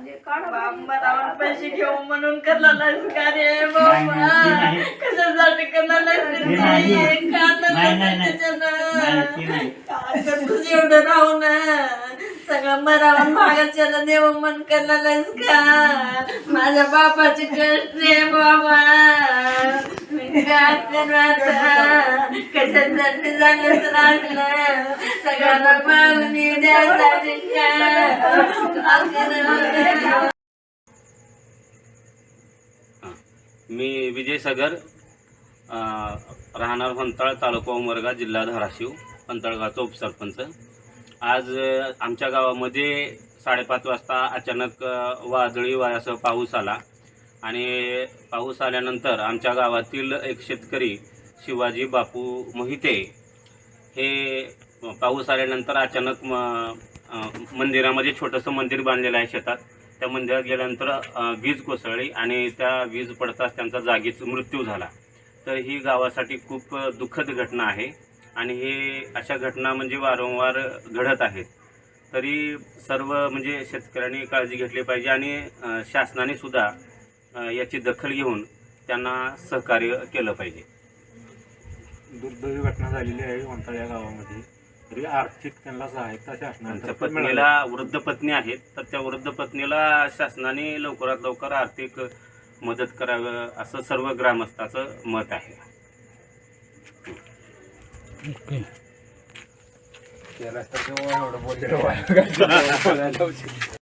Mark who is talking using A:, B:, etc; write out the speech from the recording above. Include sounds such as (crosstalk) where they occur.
A: कांदे काढा
B: पैसे घेऊ म्हणून करला नाहीस का रे
C: नाही,
B: बाबा. कशासाठी करला नाहीस रे
C: ते नाही.
B: ते? खाल्लं
C: नाही,
B: नसेल
C: नाही, नाही.
B: त्याच्यानं.
C: नाही, ते नाही.
B: काय करतोस एवढं राहून सगळं मरावून भागाच्याला देव मन करला का माझ्या बापाची कष्ट रे बाबा काय कशासाठी सगळ्यांना
D: मी विजय सागर राहणार फंताळ तालुका उमरगा जिल्हा धाराशिव फंताळगावचा उपसरपंच. आज आमच्या गावामध्ये साडेपाच वाजता अचानक वादळी वाऱ्यासह पाऊस आला. आणि पाऊस आल्यानंतर आमच्या गावातील एक शेतकरी शिवाजी बापू मोहिते हे पाऊस आल्यानंतर अचानक म मंदिरामध्ये छोटंसं मंदिर बांधलेलं आहे शेतात. त्या मंदिरात गेल्यानंतर वीज कोसळली आणि त्या वीज पडताच त्यांचा जागीच मृत्यू झाला. तर ही गावासाठी खूप दुःखद घटना आहे आणि हे अशा घटना म्हणजे वारंवार घडत आहेत. तरी सर्व म्हणजे शेतकऱ्यांनी काळजी घेतली पाहिजे आणि शासनाने सुद्धा याची दखल घेऊन त्यांना सहकार्य केलं पाहिजे.
E: दुर्दैवी घटना झालेली आहे वंताळ या गावामध्ये. तरी आर्थिक त्यांना सहायता मिळाली.
D: पत्नीला वृद्ध पत्नी आहेत. तर त्या वृद्ध पत्नीला शासनाने लवकरात लवकर आर्थिक मदत करावं असं सर्व ग्रामस्थाचं मत आहे.
E: एवढं. (laughs)